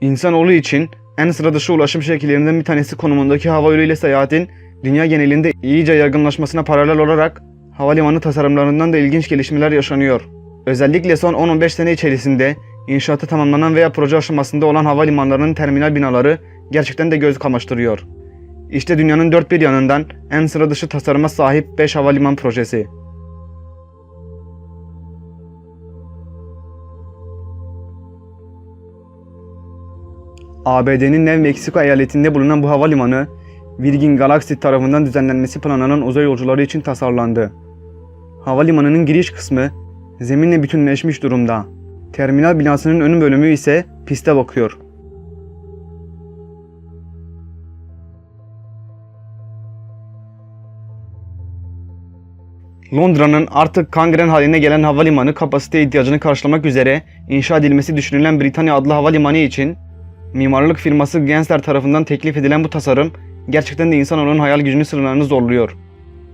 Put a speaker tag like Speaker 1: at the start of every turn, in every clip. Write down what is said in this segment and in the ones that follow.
Speaker 1: İnsanoğlu için en sıra dışı ulaşım şekillerinden bir tanesi konumundaki hava yolu ile seyahatin dünya genelinde iyice yaygınlaşmasına paralel olarak havalimanı tasarımlarından da ilginç gelişmeler yaşanıyor. Özellikle son 10-15 sene içerisinde inşaatı tamamlanan veya proje aşamasında olan havalimanlarının terminal binaları gerçekten de göz kamaştırıyor. İşte dünyanın dört bir yanından en sıra dışı tasarıma sahip 5 havaliman projesi. ABD'nin New Mexico eyaletinde bulunan bu havalimanı, Virgin Galaxy tarafından düzenlenmesi planlanan uzay yolcuları için tasarlandı. Havalimanının giriş kısmı zeminle bütünleşmiş durumda. Terminal binasının ön bölümü ise piste bakıyor. Londra'nın artık kangren haline gelen havalimanı kapasite ihtiyacını karşılamak üzere inşa edilmesi düşünülen Britanya adlı havalimanı için mimarlık firması Gensler tarafından teklif edilen bu tasarım gerçekten de insanoğlunun hayal gücünü sınırlarını zorluyor.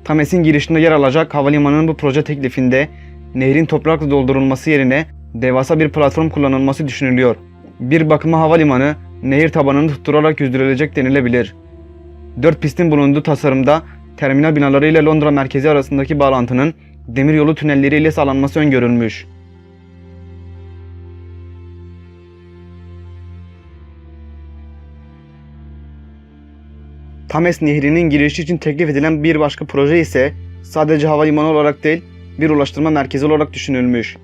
Speaker 1: Thames'in girişinde yer alacak havalimanının bu proje teklifinde nehrin toprakla doldurulması yerine devasa bir platform kullanılması düşünülüyor. Bir bakıma havalimanı nehir tabanını tutturarak yüzdürülecek denilebilir. Dört pistin bulunduğu tasarımda terminal binaları ile Londra merkezi arasındaki bağlantının demiryolu tünelleri ile sağlanması öngörülmüş. Thames Nehri'nin girişi için teklif edilen bir başka proje ise sadece havalimanı olarak değil, bir ulaştırma merkezi olarak düşünülmüş.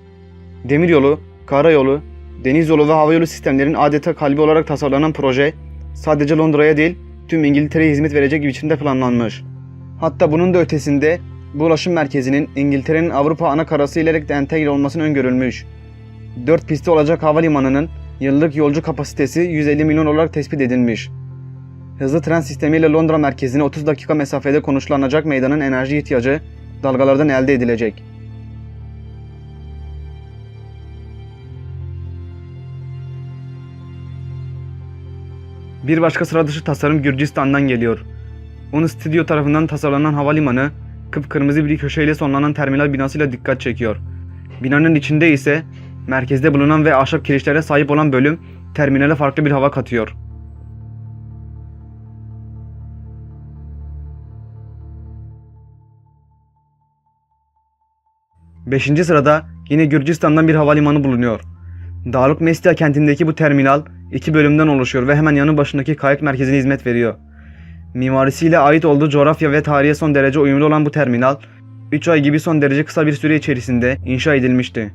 Speaker 1: Demiryolu, karayolu, deniz yolu ve havayolu sistemlerin adeta kalbi olarak tasarlanan proje, sadece Londra'ya değil, tüm İngiltere'ye hizmet verecek biçimde planlanmış. Hatta bunun da ötesinde bu ulaşım merkezinin İngiltere'nin Avrupa ana karası ile de entegre olmasını öngörülmüş. 4 pisti olacak havalimanının yıllık yolcu kapasitesi 150 milyon olarak tespit edilmiş. Hızlı tren sistemiyle Londra merkezine 30 dakika mesafede konuşlanacak meydanın enerji ihtiyacı dalgalardan elde edilecek. Bir başka sıra dışı tasarım Gürcistan'dan geliyor. Onu stüdyo tarafından tasarlanan havalimanı, kıpkırmızı bir köşeyle sonlanan terminal binasıyla dikkat çekiyor. Binanın içinde ise merkezde bulunan ve ahşap kirişlere sahip olan bölüm terminale farklı bir hava katıyor. Beşinci sırada yine Gürcistan'dan bir havalimanı bulunuyor. Dağlık Mestia kentindeki bu terminal iki bölümden oluşuyor ve hemen yanı başındaki kayak merkezine hizmet veriyor. Mimarisiyle ait olduğu coğrafya ve tarihe son derece uyumlu olan bu terminal, 3 ay gibi son derece kısa bir süre içerisinde inşa edilmişti.